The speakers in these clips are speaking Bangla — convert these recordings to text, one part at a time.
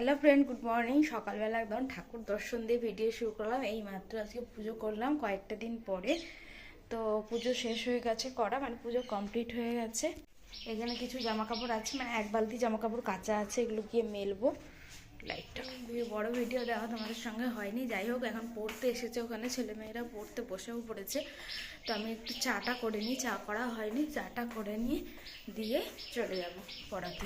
হ্যালো ফ্রেন্ড গুড মর্নিং সকালবেলা একদম ঠাকুর দর্শন দিয়ে ভিডিও শুরু করলাম। এই মাত্র আজকে পুজো করলাম কয়েকটা দিন পরে। তো পুজো শেষ হয়ে গেছে করা মানে পুজো কমপ্লিট হয়ে গেছে। এখানে কিছু জামা কাপড় আছে মানে এক বালতি জামা কাপড় কাঁচা আছে, এগুলো গিয়ে মেলবো। লাইটটা বড় ভিডিও দেওয়া তোমাদের সঙ্গে হয়নি, যাই হোক, এখন পড়তে এসেছে ওখানে, ছেলেমেয়েরা পড়তে বসেও পড়েছে। তো আমি একটু চাটা করে নিই, চা করা হয়নি, চাটা করে নিয়ে দিয়ে চলে যাব পড়াতে।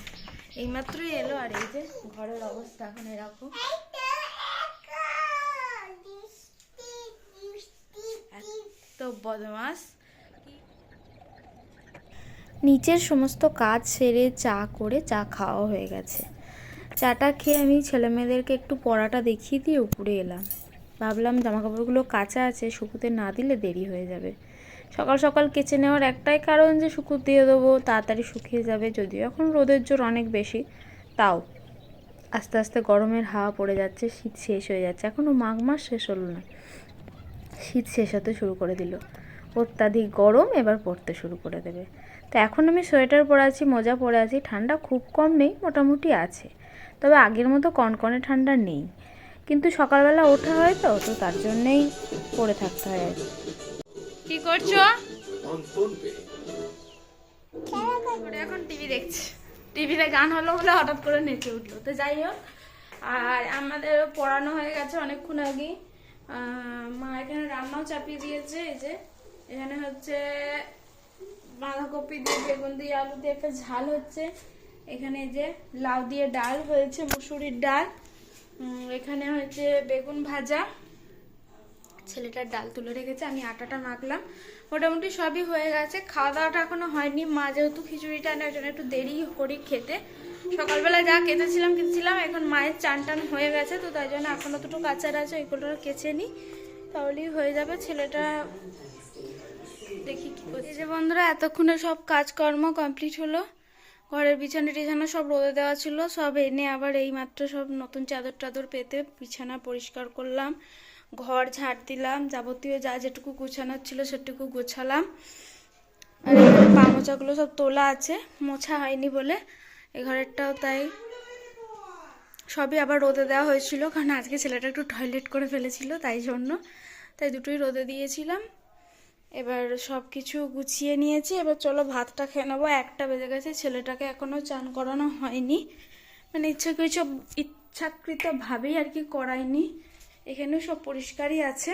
এইমাত্রই এলো, আর এই যে ঘরের অবস্থা এখন এরকম। তো বদমাস। নিচের সমস্ত কাজ সেরে চা করে চা খাওয়া হয়ে গেছে। চাটা খেয়ে আমি ছেলেমেয়েদেরকে একটু পড়াটা দেখিয়ে দিয়ে উপরে এলাম। ভাবলাম জামাকাপড়গুলো কাঁচা আছে, শুকুতে না দিলে দেরি হয়ে যাবে। সকাল সকাল কেচে নেওয়ার একটাই কারণ যে শুকুর দিয়ে দেবো, তাড়াতাড়ি শুকিয়ে যাবে। যদিও এখন রোদের জোর অনেক বেশি, তাও। আস্তে আস্তে গরমের হাওয়া পড়ে যাচ্ছে, শীত শেষ হয়ে যাচ্ছে। এখনও মাঘ মাস শেষ হলো না। শীত শেষ হতে শুরু করে দিল। অত্যাধিক গরম এবার পড়তে শুরু করে দেবে। তো এখন আমি সোয়েটার পরে আছি, মোজা পরে আছি, ঠান্ডা খুব কম নেই, মোটামুটি আছে। তবে আগের মতো কনকনে ঠান্ডা নেই। কিন্তু সকালবেলা ওঠা হয় তো তো তার জন্যেই পড়ে থাকতে হয় আর কি। কি করছ? এখন টিভি দেখছি। টিভিতে গান হলো বলে হঠাৎ করে নেচে উঠল। তো যাই হোক আর আমাদের পড়ানো হয়ে গেছে অনেকক্ষণ আহ, মা এখানে রান্নাও চাপিয়ে দিয়েছে এই যে। এখানে হচ্ছে বাঁধাকপি দিয়ে বেগুন দিয়ে আলু দিয়ে একটা ঝাল হচ্ছে। এখানে যে লাউ দিয়ে ডাল হয়েছে, মুসুরির ডাল। এখানে হচ্ছে বেগুন ভাজা। ছেলেটার ডাল তুলে রেখেছে, আমি আটাটা মাখলাম। মোটামুটি সবই হয়ে গেছে। খাওয়া দাওয়াটা এখনও হয়নি। মা যেহেতু খিচুড়িটা নেওয়ার জন্য একটু দেরি করি খেতে। সকালবেলা যা কেটেছিলাম কেটেছিলাম। এখন মায়ের চান টান হয়ে গেছে, তো তাই জন্য এখনও দুটো কাচার আছে, ওইগুলো কেচে নিই। তাহলেই হয়ে যাবে। ছেলেটা দেখি কি করছে। যে বন্ধুরা, এতক্ষণে সব কাজকর্ম কমপ্লিট হলো। ঘরের বিছানা টিছানা সব রোদে দেওয়া ছিল, সব এনে আবার এই মাত্র সব নতুন চাদর টাদর পেতে বিছানা পরিষ্কার করলাম, ঘর ঝাড় দিলাম, যাবতীয় যা যেটুকু গোছানোর ছিল সেটুকু গোছালাম। আর এখানে পা মোচাগুলো সব তোলা আছে, মোছা হয়নি বলে এ ঘরেরটাও তাই সবই আবার রোদে দেওয়া হয়েছিল, কারণ আজকে ছেলেটা একটু টয়লেট করে ফেলেছিল তাই জন্য, তাই দুটোই রোদে দিয়েছিলাম। এবার সব কিছু গুছিয়ে নিয়েছি। এবার চলো ভাতটা খেয়ে নেব। একটা বেজে গেছে, ছেলেটাকে এখনও চান করানো হয়নি। মানে ইচ্ছা কিছু ইচ্ছাকৃতভাবেই আর কি করাইনি এখানেও সব পরিষ্কারই আছে।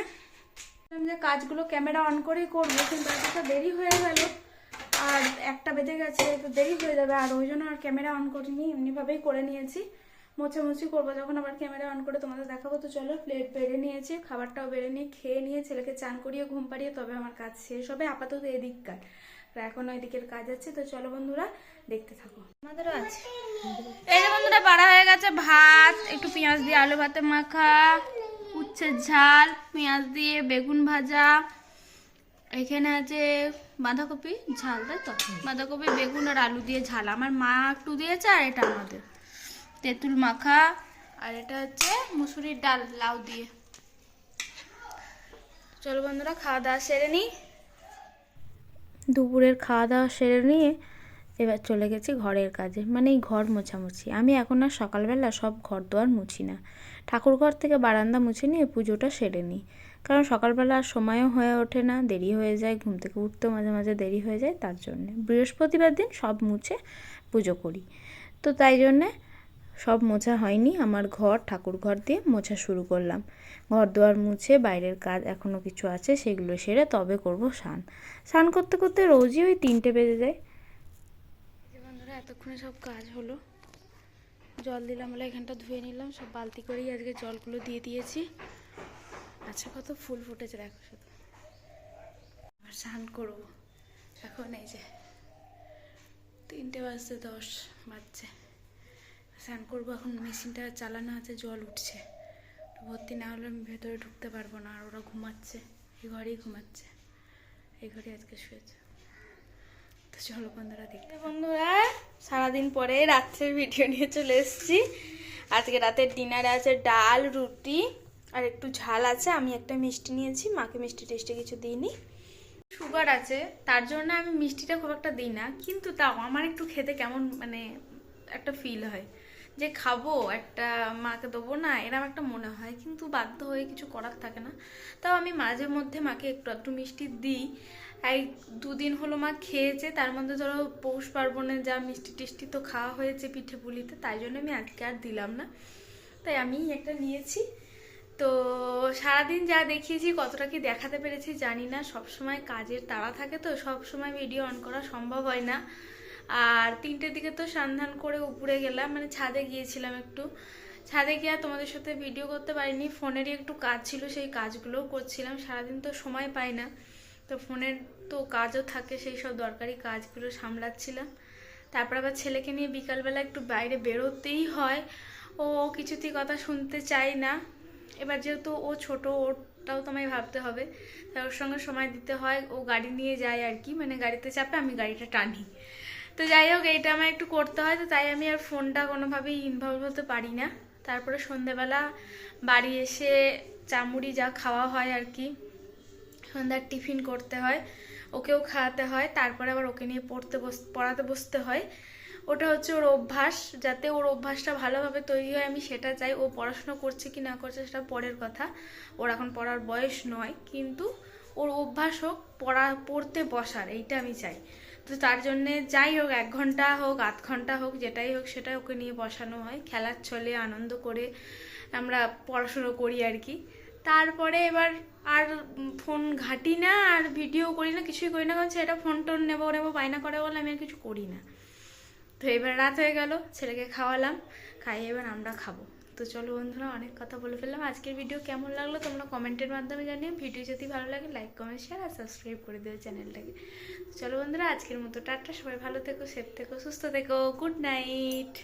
যে কাজগুলো ক্যামেরা অন করেই করব, কিন্তু এতটা দেরি হয়ে গেল। আর একটা বেজে গেছে, তো দেরি হয়ে যাবে। আর ওই জন্য আর ক্যামেরা অন করিনি, এমনিভাবেই করে নিয়েছি। মোছামুছি করব। যখন আবার ক্যামেরা অন করে তোমাদের দেখাবো তো চলো প্লেট বেড়ে নিয়েছি খাবারটাও বেড়ে নিয়ে খেয়ে নিয়ে ছেলেকে চান করিয়ে ঘুম পাড়িয়ে তবে আমার কাজ শেষ হবে। আপাতত এদিককার এখনও এদিকের কাজ আছে তো চলো বন্ধুরা দেখতে থাকো। আমাদেরও আছে। এই যে বন্ধুরা বাড়া হয়ে গেছে ভাত একটু পেঁয়াজ দিয়ে আলু ভাতে মাখা উচ্ছের ঝাল পেঁয়াজ দিয়ে বেগুন ভাজা। এখানে আছে বাঁধাকপি ঝাল তাই তো? বাঁধাকপি বেগুন আর আলু দিয়ে ঝাল। আমার মা একটু দিয়েছে আর এটা আমাদের। তেঁতুল মাখা, আর এটা হচ্ছে মুসুরির ডাল, লাউ দিয়ে। চলো বন্ধুরা, খাওয়া দাওয়া সেরে নিই দুপুরের খাওয়া দাওয়া সেরে নিয়ে এবার চলে গেছি ঘরের কাজে মানে এই ঘর মোছামুছি। আমি এখন আর সকালবেলা সব ঘর দোয়ার মুছি না। ঠাকুর ঘর থেকে বারান্দা মুছে নিয়ে পুজোটা সেরে নিই। কারণ সকালবেলা আর সময়ও হয়ে ওঠে না, দেরি হয়ে যায়, ঘুম থেকে উঠতেও মাঝে মাঝে দেরি হয়ে যায়, তার জন্যে। বৃহস্পতিবার দিন সব মুছে পুজো করি। তো তাই জন্যে সব মোছা হয়নি, আমার ঘর, ঠাকুর ঘর দিয়ে মোছা শুরু করলাম। ঘর দুয়ার মুছে বাইরের কাজ এখনও কিছু আছে, সেগুলো সেরে তবে করব স্নান। স্নান করতে করতে রোজই ওই তিনটে বেজে যায়। বন্ধুরা, এতক্ষণে সব কাজ হলো। জল দিলাম বলে এখানটা ধুয়ে নিলাম, সব বালতি করেই আজকে জলগুলো দিয়ে দিয়েছি। আচ্ছা কত ফুল ফুটেছে দেখো শুধু। আর স্নান করব। এখন এই যে তিনটে বাজতে দশ বাজছে। স্নান করব এখন মেশিনটা চালানো আছে জল উঠছে। ভর্তি না হলে আমি ভেতরে ঢুকতে পারব না আর ওরা ঘুমাচ্ছে এই ঘরেই ঘুমাচ্ছে। এই ঘরে আজকে শুয়েছে। তো চলো বন্ধুরা দেখতে বন্ধুরা সারাদিন পরে রাত্রের ভিডিও নিয়ে চলে এসেছি। আজকে রাতের ডিনারে আছে ডাল রুটি আর একটু ঝাল আছে। আমি একটা মিষ্টি নিয়েছি মাকে মিষ্টি টেস্টে কিছু দিইনি। সুগার আছে তার জন্য আমি মিষ্টিটা খুব একটা দিই না কিন্তু তাও আমার একটু খেতে কেমন মানে একটা ফিল হয়। যে খাব, একটা মাকে দেবো না এরকম একটা মনে হয়। কিন্তু বাধ্য হয়ে কিছু করার থাকে না। তাও আমি মাঝে মধ্যে মাকে একটু একটু মিষ্টি দিই। এই দুদিন হলো মা খেয়েছে, তার মধ্যে ধরো পৌষ পার্বণে যা মিষ্টি টিষ্টি তো খাওয়া হয়েছে পিঠে পুলিতে, তাই জন্য আমি আজকে আর দিলাম না। তাই আমি একটা নিয়েছি। তো সারাদিন যা দেখিয়েছি, কতটা কি দেখাতে পেরেছি জানি না। সবসময় কাজের তাড়া থাকে তো সব সময় ভিডিও অন করা সম্ভব হয় না। আর তিনটের দিকে তো সন্ধান করে উপরে গেলাম মানে ছাদে গিয়েছিলাম একটু। ছাদে গিয়ে তোমাদের সাথে ভিডিও করতে পারিনি, ফোনেরই একটু কাজ ছিল, সেই কাজগুলোও করছিলাম, সারাদিন তো সময় পাই না। তো ফোনের তো কাজও থাকে, সেই সব দরকারি কাজগুলো সামলাচ্ছিলাম। তারপর আবার ছেলেকে নিয়ে বিকালবেলা একটু বাইরে বেরোতেই হয়, ও কিছুতেই কথা শুনতে চায় না। এবার যেহেতু ও ছোট ওটাও তোমায় ভাবতে হবে। তাই ওর সঙ্গে সময় দিতে হয়, ও গাড়ি নিয়ে যায় আর কি মানে গাড়িতে চাপে আমি গাড়িটা টানি। তো যাই হোক, এইটা আমার একটু করতে হয়, তো তাই আমি আর ফোনটা কোনোভাবেই ইনভলভ হতে পারি না। তারপরে সন্ধেবেলা বাড়ি এসে চামুড়ি যা খাওয়া হয় আর কি, সন্ধ্যার টিফিন করতে হয়, ওকেও খাওয়াতে হয়, তারপরে আবার ওকে নিয়ে পড়তে বস, পড়াতে বসতে হয়। ওটা হচ্ছে ওর অভ্যাস, যাতে ওর অভ্যাসটা ভালোভাবে তৈরি হয়, আমি সেটা চাই, ও পড়াশোনা করছে কি না করছে সেটা পরের কথা। ওর এখন পড়ার বয়স নয়, কিন্তু ওর অভ্যাস হোক, পড়া, পড়তে বসার, এইটা আমি চাই। তো তার জন্যে যাই হোক, এক ঘণ্টা হোক, আধ ঘণ্টা হোক, যেটাই হোক সেটা ওকে নিয়ে বসানো হয়। খেলার ছলে আনন্দ করে আমরা পড়াশুনো করি আর কি। তারপরে এবার আর ফোন ঘাটি না, আর ভিডিও করি না, কিছুই করি না, কারণ সেটা ফোন টোন নেব নেব, বায়না করে বলে আমি আর কিছু করি না। তো এবার রাত হয়ে গেল, ছেলেকে খাওয়ালাম, খাইয়ে এবার আমরা খাব। তো চলো বন্ধুরা, অনেক কথা বলে ফেললাম। আজকের ভিডিও কেমন লাগল তোমরা কমেন্টের মাধ্যমে জানিও। ভিডিও যদি ভালো লাগে লাইক কমেন্ট শেয়ার আর সাবস্ক্রাইব করে দিও চ্যানেলটাকে চলো বন্ধুরা, আজকের মতো টাটা। সবাই ভালো থেকো সেফ থেকো, সুস্থ থেকো। Good night